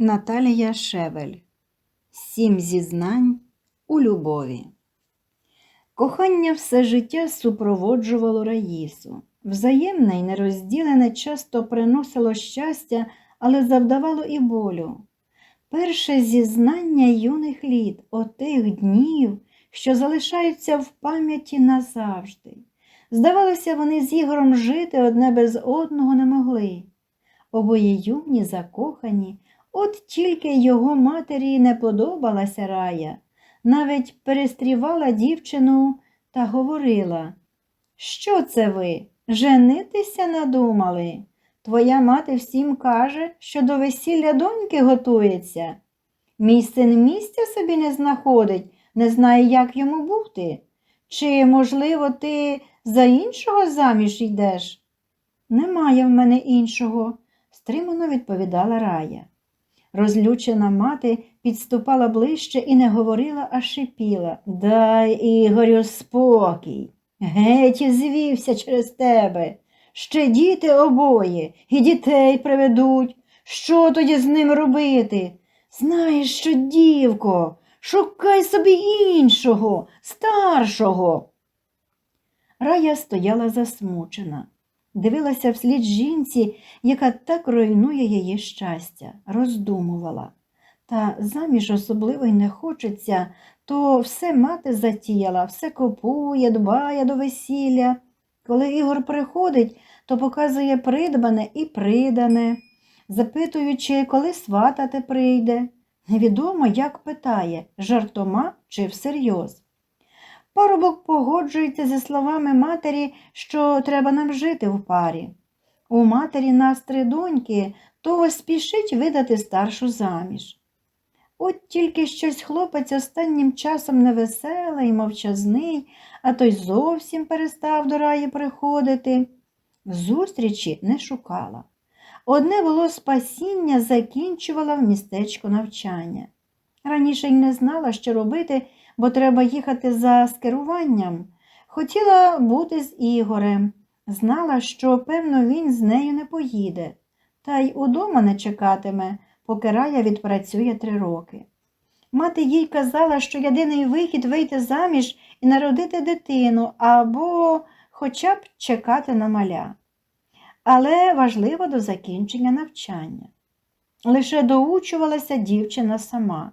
Наталія Шевель Сім зізнань у любові. Кохання все життя супроводжувало Раїсу. Взаємне й нерозділене часто приносило щастя, але завдавало і болю. Перше зізнання юних літ, отих днів, що залишаються в пам'яті назавжди. Здавалося, вони з Ігорем жити одне без одного не могли. Обоє юні, закохані, От тільки його матері не подобалася рая, навіть перестрівала дівчину та говорила, що це ви, женитися надумали? Твоя мати всім каже, що до весілля доньки готується. Мій син місця собі не знаходить, не знає, як йому бути. Чи, можливо, ти за іншого заміж йдеш? Немає в мене іншого, стримано відповідала Рая. Розлючена мати підступала ближче і не говорила, а шипіла. Дай, Ігорю, спокій. Геть звівся через тебе. Ще діти обоє, і дітей приведуть. Що тоді з ним робити? Знаєш що, дівко, шукай собі іншого, старшого. Рая стояла засмучена дивилася вслід жінці, яка так руйнує її щастя, роздумувала. Та заміж особливо й не хочеться, то все мати затіяла, все купує, дбає до весілля. Коли Ігор приходить, то показує придбане і придане, запитуючи, коли сватати прийде. Невідомо, як питає, жартома чи всерйоз. Парубок погоджується зі словами матері, що треба нам жити в парі. У матері нас три доньки, то спішить видати старшу заміж. От тільки щось хлопець останнім часом невеселий, мовчазний, а той зовсім перестав до раї приходити. Зустрічі не шукала. Одне було спасіння, закінчувала в містечку навчання. Раніше й не знала, що робити бо треба їхати за скеруванням. Хотіла бути з Ігорем, знала, що, певно, він з нею не поїде, та й удома не чекатиме, поки рая відпрацює три роки. Мати їй казала, що єдиний вихід вийти заміж і народити дитину або хоча б чекати на маля. Але важливо до закінчення навчання. Лише доучувалася дівчина сама,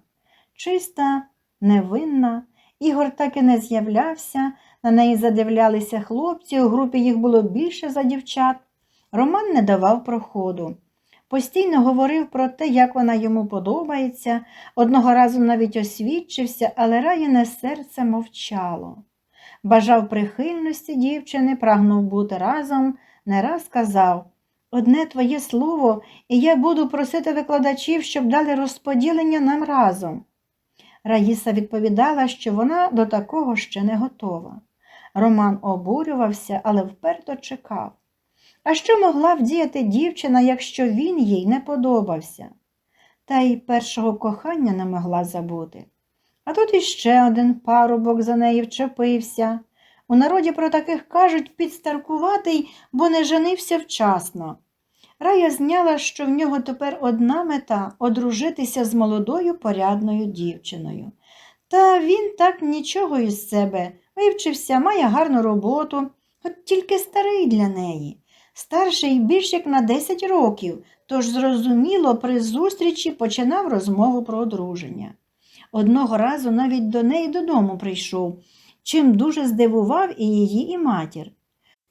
чиста, невинна. Ігор так і не з'являвся, на неї задивлялися хлопці, у групі їх було більше за дівчат. Роман не давав проходу. Постійно говорив про те, як вона йому подобається, одного разу навіть освідчився, але раїне серце мовчало. Бажав прихильності дівчини, прагнув бути разом, не раз казав одне твоє слово, і я буду просити викладачів, щоб дали розподілення нам разом. Раїса відповідала, що вона до такого ще не готова. Роман обурювався, але вперто чекав. А що могла вдіяти дівчина, якщо він їй не подобався? Та й першого кохання не могла забути. А тут іще один парубок за нею вчепився. У народі про таких кажуть підстаркуватий, бо не женився вчасно. Рая зняла, що в нього тепер одна мета одружитися з молодою порядною дівчиною. Та він так нічого із себе вивчився, має гарну роботу, от тільки старий для неї. Старший більш як на 10 років, тож, зрозуміло, при зустрічі починав розмову про одруження. Одного разу навіть до неї додому прийшов, чим дуже здивував і її, і матір.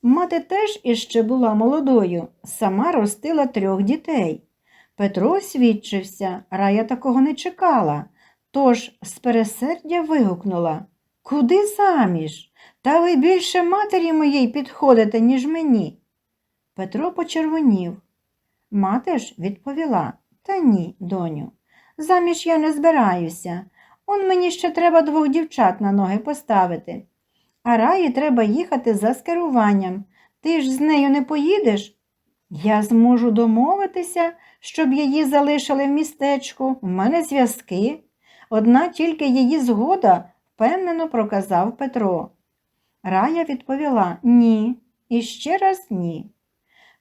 Мати теж іще була молодою, сама ростила трьох дітей. Петро свідчився, рая такого не чекала, тож з пересердя вигукнула Куди заміж? Та ви більше матері моєї підходите, ніж мені. Петро почервонів. Мати ж відповіла Та ні, доню, заміж я не збираюся. Он мені ще треба двох дівчат на ноги поставити а раї треба їхати за скеруванням. Ти ж з нею не поїдеш? Я зможу домовитися, щоб її залишили в містечку. У мене зв'язки. Одна тільки її згода, впевнено проказав Петро. Рая відповіла ні, і ще раз ні.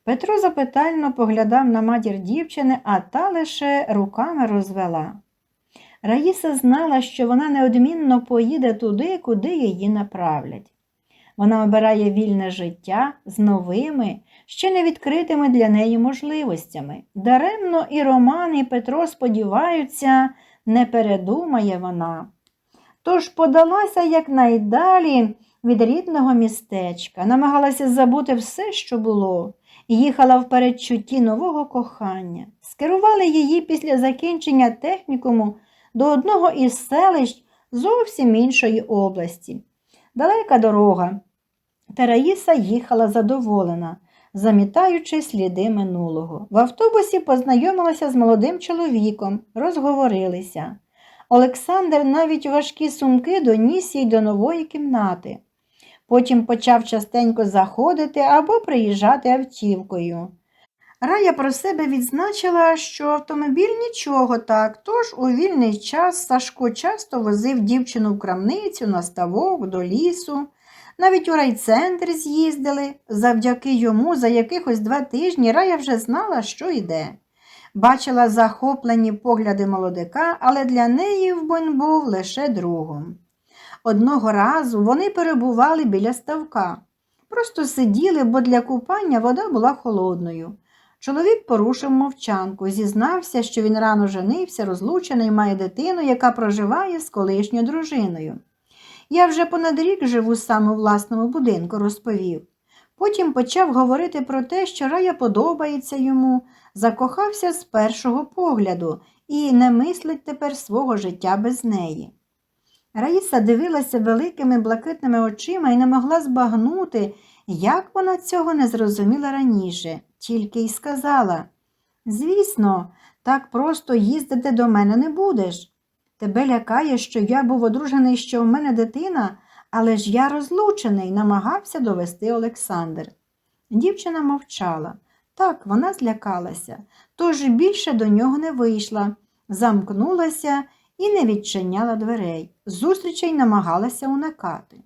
Петро запитально поглядав на матір дівчини, а та лише руками розвела. Раїса знала, що вона неодмінно поїде туди, куди її направлять. Вона обирає вільне життя з новими, ще не відкритими для неї можливостями. Даремно і Роман, і Петро сподіваються, не передумає вона. Тож подалася якнайдалі від рідного містечка, намагалася забути все, що було, і їхала в передчутті нового кохання. Скерували її після закінчення технікуму до одного із селищ зовсім іншої області. Далека дорога. Та Раїса їхала задоволена, замітаючи сліди минулого. В автобусі познайомилася з молодим чоловіком, розговорилися. Олександр навіть важкі сумки доніс їй до нової кімнати. Потім почав частенько заходити або приїжджати автівкою. Рая про себе відзначила, що автомобіль нічого так, тож у вільний час Сашко часто возив дівчину в крамницю, на ставок, до лісу. Навіть у райцентр з'їздили. Завдяки йому за якихось два тижні Рая вже знала, що йде. Бачила захоплені погляди молодика, але для неї Вбонь був лише другом. Одного разу вони перебували біля ставка. Просто сиділи, бо для купання вода була холодною. Чоловік порушив мовчанку, зізнався, що він рано женився, розлучений, має дитину, яка проживає з колишньою дружиною. Я вже понад рік живу саме у власному будинку, розповів. Потім почав говорити про те, що рая подобається йому, закохався з першого погляду і не мислить тепер свого життя без неї. Раїса дивилася великими блакитними очима і не могла збагнути, як вона цього не зрозуміла раніше, тільки й сказала Звісно, так просто їздити до мене не будеш. Тебе лякає, що я був одружений, що в мене дитина, але ж я розлучений, намагався довести Олександр. Дівчина мовчала. Так, вона злякалася, тож більше до нього не вийшла, замкнулася і не відчиняла дверей. Зустрічей намагалася уникати.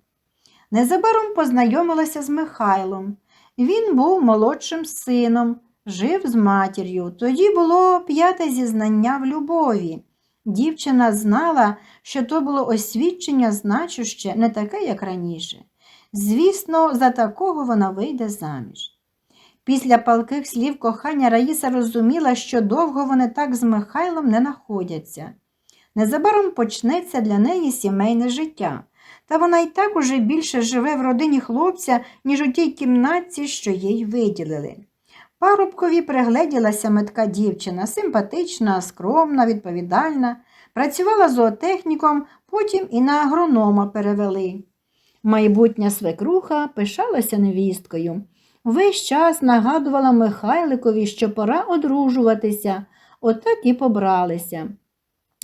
Незабаром познайомилася з Михайлом. Він був молодшим сином, жив з матір'ю. Тоді було п'яте зізнання в любові. Дівчина знала, що то було освідчення значуще, не таке, як раніше. Звісно, за такого вона вийде заміж. Після палких слів кохання Раїса розуміла, що довго вони так з Михайлом не находяться. Незабаром почнеться для неї сімейне життя, та вона й так уже більше живе в родині хлопця, ніж у тій кімнатці, що їй виділили. Парубкові пригледілася метка дівчина, симпатична, скромна, відповідальна, працювала зоотехніком, потім і на агронома перевели. Майбутня свекруха пишалася невісткою. Весь час нагадувала Михайликові, що пора одружуватися, отак і побралися.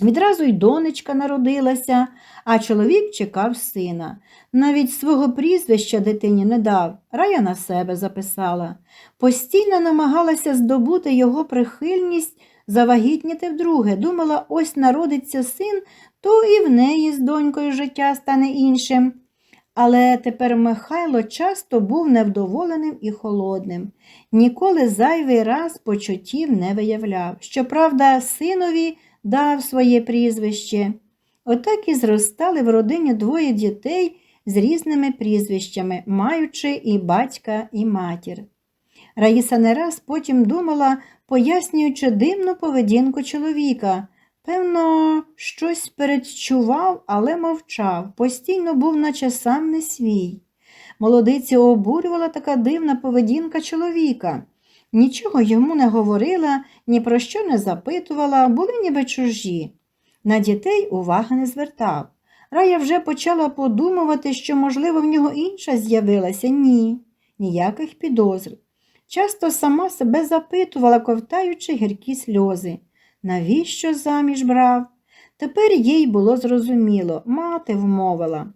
Відразу й донечка народилася, а чоловік чекав сина. Навіть свого прізвища дитині не дав, рая на себе записала. Постійно намагалася здобути його прихильність, завагітніти вдруге. Думала, ось народиться син, то і в неї з донькою життя стане іншим. Але тепер Михайло часто був невдоволеним і холодним, ніколи зайвий раз почуттів не виявляв. Щоправда, синові дав своє прізвище. Отак і зростали в родині двоє дітей з різними прізвищами, маючи і батька, і матір. Раїса не раз потім думала, пояснюючи дивну поведінку чоловіка. Певно, щось передчував, але мовчав, постійно був наче сам не свій. Молодиці обурювала така дивна поведінка чоловіка. Нічого йому не говорила, ні про що не запитувала, були ніби чужі. На дітей уваги не звертав. Рая вже почала подумувати, що, можливо, в нього інша з'явилася. Ні, ніяких підозр. Часто сама себе запитувала, ковтаючи гіркі сльози. Навіщо заміж брав? Тепер їй було зрозуміло, мати вмовила.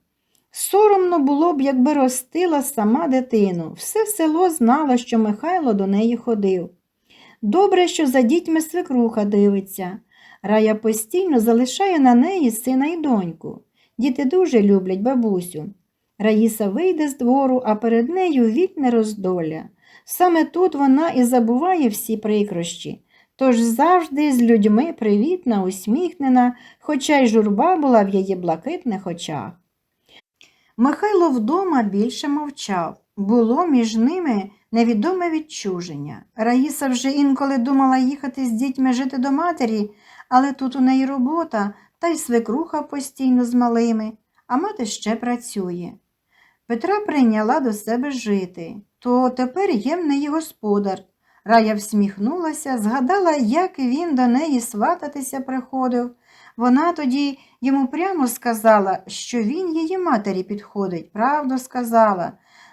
Соромно було б, якби ростила сама дитину. Все село знало, що Михайло до неї ходив. Добре, що за дітьми свекруха дивиться. Рая постійно залишає на неї сина і доньку. Діти дуже люблять бабусю. Раїса вийде з двору, а перед нею вільне роздолля. Саме тут вона і забуває всі прикрощі. Тож завжди з людьми привітна, усміхнена, хоча й журба була в її блакитних очах. Михайло вдома більше мовчав. Було між ними невідоме відчуження. Раїса вже інколи думала їхати з дітьми жити до матері, але тут у неї робота, та й свекруха постійно з малими, а мати ще працює. Петра прийняла до себе жити, то тепер є в неї господар. Рая всміхнулася, згадала, як він до неї свататися приходив. Вона тоді йому прямо сказала, що він її матері підходить, правду сказала.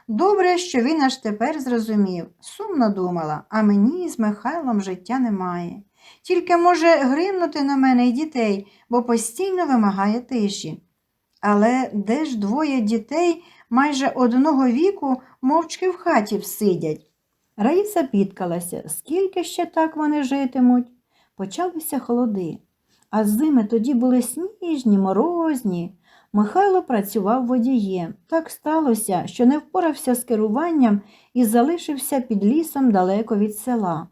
Добре, що він аж тепер зрозумів. Сумно думала, а мені з Михайлом життя немає. Тільки може гримнути на мене й дітей, бо постійно вимагає тиші. Але де ж двоє дітей майже одного віку мовчки в хаті всидять? Раїса підкалася, скільки ще так вони житимуть. Почалися холоди, а зими тоді були сніжні, морозні. Михайло працював водієм. Так сталося, що не впорався з керуванням і залишився під лісом далеко від села.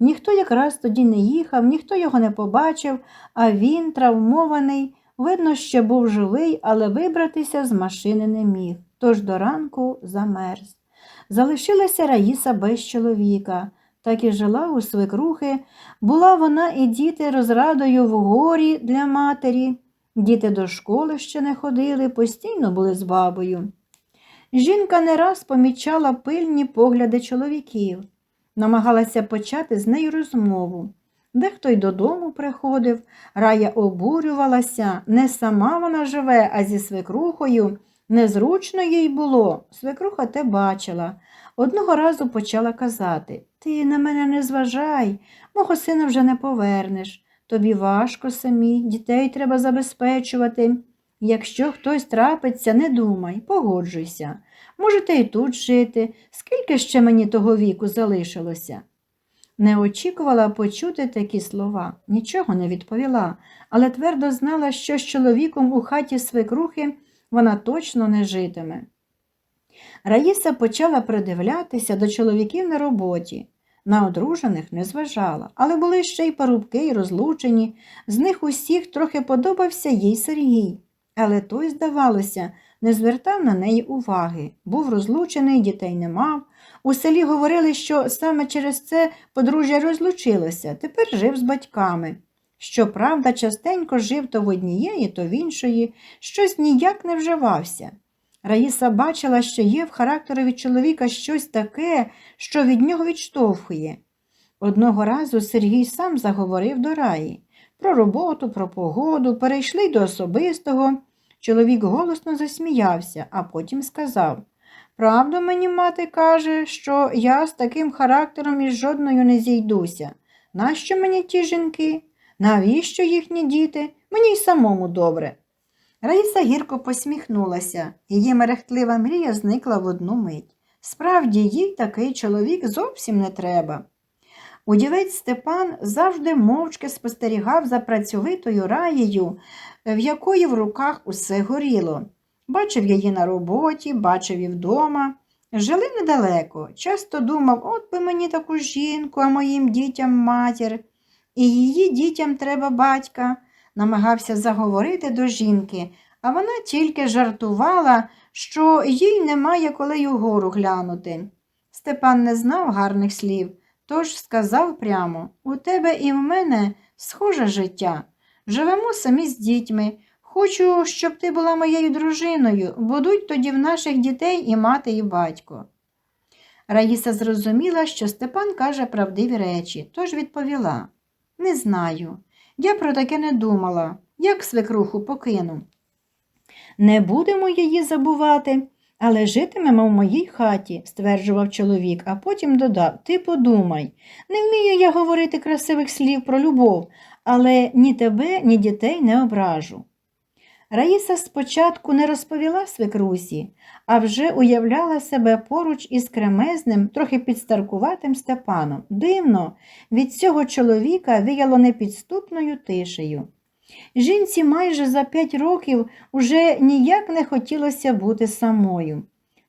Ніхто якраз тоді не їхав, ніхто його не побачив, а він, травмований, видно, що був живий, але вибратися з машини не міг, тож до ранку замерз. Залишилася Раїса без чоловіка, так і жила у свекрухи. Була вона і діти розрадою в горі для матері. Діти до школи ще не ходили, постійно були з бабою. Жінка не раз помічала пильні погляди чоловіків, намагалася почати з нею розмову. Дехто й додому приходив, рая обурювалася, не сама вона живе, а зі свекрухою. Незручно їй було, свекруха те бачила. Одного разу почала казати Ти на мене не зважай, мого сина вже не повернеш. Тобі важко самі, дітей треба забезпечувати. Якщо хтось трапиться, не думай, погоджуйся. Можете і тут жити, скільки ще мені того віку залишилося. Не очікувала почути такі слова, нічого не відповіла, але твердо знала, що з чоловіком у хаті свекрухи вона точно не житиме. Раїса почала придивлятися до чоловіків на роботі. На одружених не зважала, але були ще й парубки й розлучені. З них усіх трохи подобався їй Сергій. Але той, здавалося, не звертав на неї уваги. Був розлучений, дітей не мав. У селі говорили, що саме через це подружжя розлучилося, тепер жив з батьками. Щоправда, частенько жив то в однієї, то в іншої, щось ніяк не вживався. Раїса бачила, що є в характерові чоловіка щось таке, що від нього відштовхує. Одного разу Сергій сам заговорив до раї про роботу, про погоду, перейшли до особистого. Чоловік голосно засміявся, а потім сказав Правду мені мати каже, що я з таким характером із жодною не зійдуся. Нащо мені ті жінки? Навіщо їхні діти? Мені й самому добре. Раїса гірко посміхнулася, її мерехтлива мрія зникла в одну мить. Справді, їй такий чоловік зовсім не треба. Удівець Степан завжди мовчки спостерігав за працьовитою раєю, в якої в руках усе горіло. Бачив її на роботі, бачив і вдома. Жили недалеко, часто думав, от би мені таку жінку, а моїм дітям матір. І її дітям треба батька намагався заговорити до жінки, а вона тільки жартувала, що їй немає коли й угору глянути. Степан не знав гарних слів, тож сказав прямо у тебе і в мене схоже життя. Живемо самі з дітьми. Хочу, щоб ти була моєю дружиною, будуть тоді в наших дітей і мати, і батько. Раїса зрозуміла, що Степан каже правдиві речі, тож відповіла Не знаю. Я про таке не думала, як свекруху покину. Не будемо її забувати, але житимемо в моїй хаті, стверджував чоловік, а потім додав Ти подумай, не вмію я говорити красивих слів про любов, але ні тебе, ні дітей не ображу. Раїса спочатку не розповіла свекрусі, а вже уявляла себе поруч із кремезним, трохи підстаркуватим Степаном. Дивно, від цього чоловіка віяло непідступною тишею. Жінці майже за п'ять років уже ніяк не хотілося бути самою.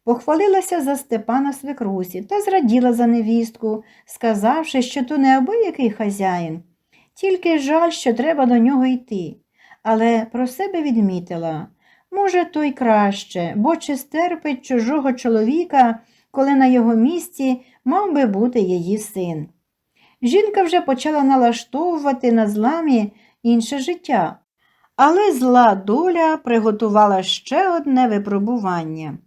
Похвалилася за Степана свекрусі та зраділа за невістку, сказавши, що то неабиякий хазяїн, тільки жаль, що треба до нього йти. Але про себе відмітила може, то й краще, бо чи стерпить чужого чоловіка, коли на його місці мав би бути її син. Жінка вже почала налаштовувати на зламі інше життя, але зла доля приготувала ще одне випробування.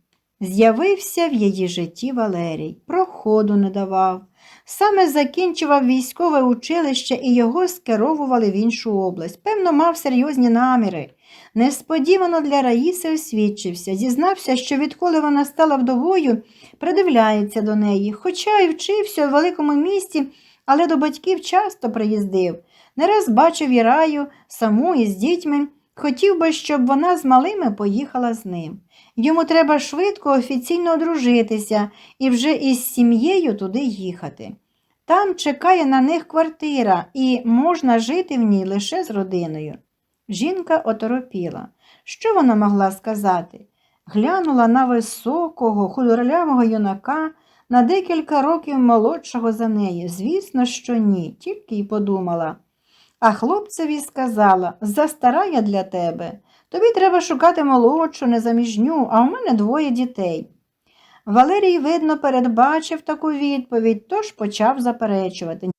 З'явився в її житті Валерій, проходу не давав. Саме закінчував військове училище і його скеровували в іншу область. Певно, мав серйозні наміри. Несподівано для Раїси освідчився, зізнався, що відколи вона стала вдовою, придивляється до неї, хоча й вчився у великому місті, але до батьків часто приїздив. Не раз бачив і раю саму із дітьми, хотів би, щоб вона з малими поїхала з ним. Йому треба швидко офіційно одружитися і вже із сім'єю туди їхати. Там чекає на них квартира, і можна жити в ній лише з родиною. Жінка оторопіла. Що вона могла сказати? Глянула на високого, худорлявого юнака, на декілька років молодшого за неї. Звісно, що ні, тільки й подумала. А хлопцеві сказала застара я для тебе. Тобі треба шукати молодшу, незаміжню, а у мене двоє дітей. Валерій, видно, передбачив таку відповідь, тож почав заперечувати.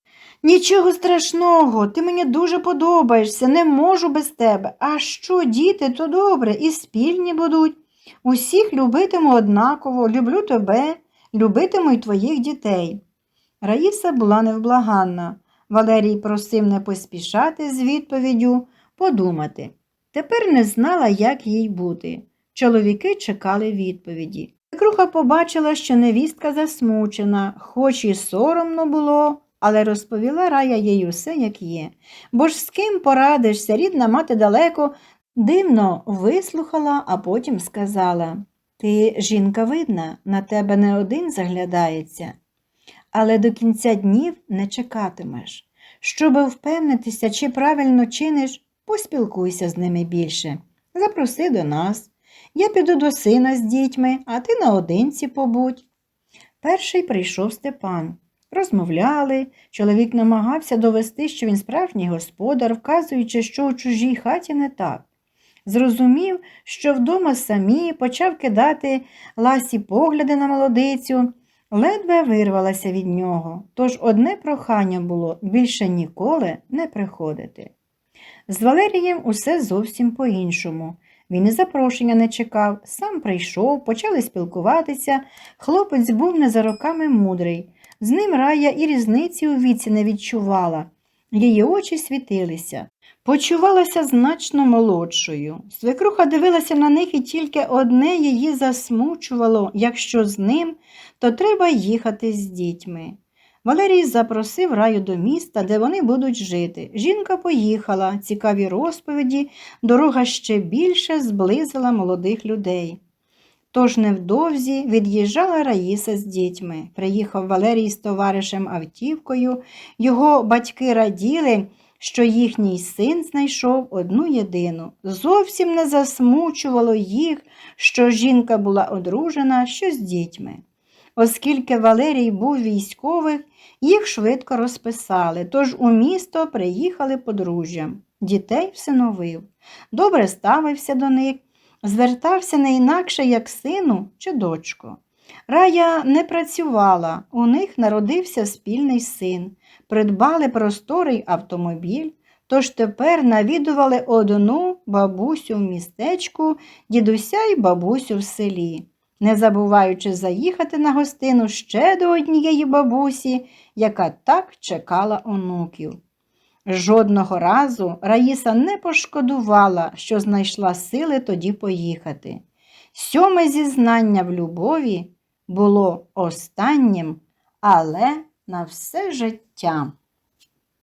Нічого страшного, ти мені дуже подобаєшся, не можу без тебе. А що, діти, то добре, і спільні будуть. Усіх любитиму однаково, люблю тебе, любитиму й твоїх дітей. Раїса була невблаганна. Валерій просив не поспішати з відповіддю, подумати. Тепер не знала, як їй бути. Чоловіки чекали відповіді. Круха побачила, що невістка засмучена, хоч і соромно було, але розповіла рая їй усе, як є. Бо ж з ким порадишся, рідна мати далеко, дивно вислухала, а потім сказала Ти жінка видна, на тебе не один заглядається, але до кінця днів не чекатимеш. Щоби впевнитися, чи правильно чиниш, поспілкуйся з ними більше. Запроси до нас. Я піду до сина з дітьми, а ти наодинці побудь. Перший прийшов Степан. Розмовляли, чоловік намагався довести, що він справжній господар, вказуючи, що у чужій хаті не так. Зрозумів, що вдома самі почав кидати ласі погляди на молодицю, ледве вирвалася від нього, тож одне прохання було більше ніколи не приходити. З Валерієм усе зовсім по-іншому. Він і запрошення не чекав, сам прийшов, почали спілкуватися. Хлопець був не за роками мудрий. З ним рая і різниці у віці не відчувала. Її очі світилися. Почувалася значно молодшою. Свекруха дивилася на них і тільки одне її засмучувало якщо з ним, то треба їхати з дітьми. Валерій запросив раю до міста, де вони будуть жити. Жінка поїхала, цікаві розповіді, дорога ще більше зблизила молодих людей. Тож невдовзі від'їжджала Раїса з дітьми. Приїхав Валерій з товаришем автівкою. Його батьки раділи, що їхній син знайшов одну єдину. Зовсім не засмучувало їх, що жінка була одружена, що з дітьми. Оскільки Валерій був військових, їх швидко розписали, тож у місто приїхали подружжям. Дітей всиновив. Добре ставився до них, звертався не інакше, як сину чи дочку. Рая не працювала, у них народився спільний син, придбали просторий автомобіль, тож тепер навідували одну бабусю в містечку, дідуся й бабусю в селі не забуваючи заїхати на гостину ще до однієї бабусі, яка так чекала онуків. Жодного разу Раїса не пошкодувала, що знайшла сили тоді поїхати. Сьоме зізнання в любові було останнім, але на все життя.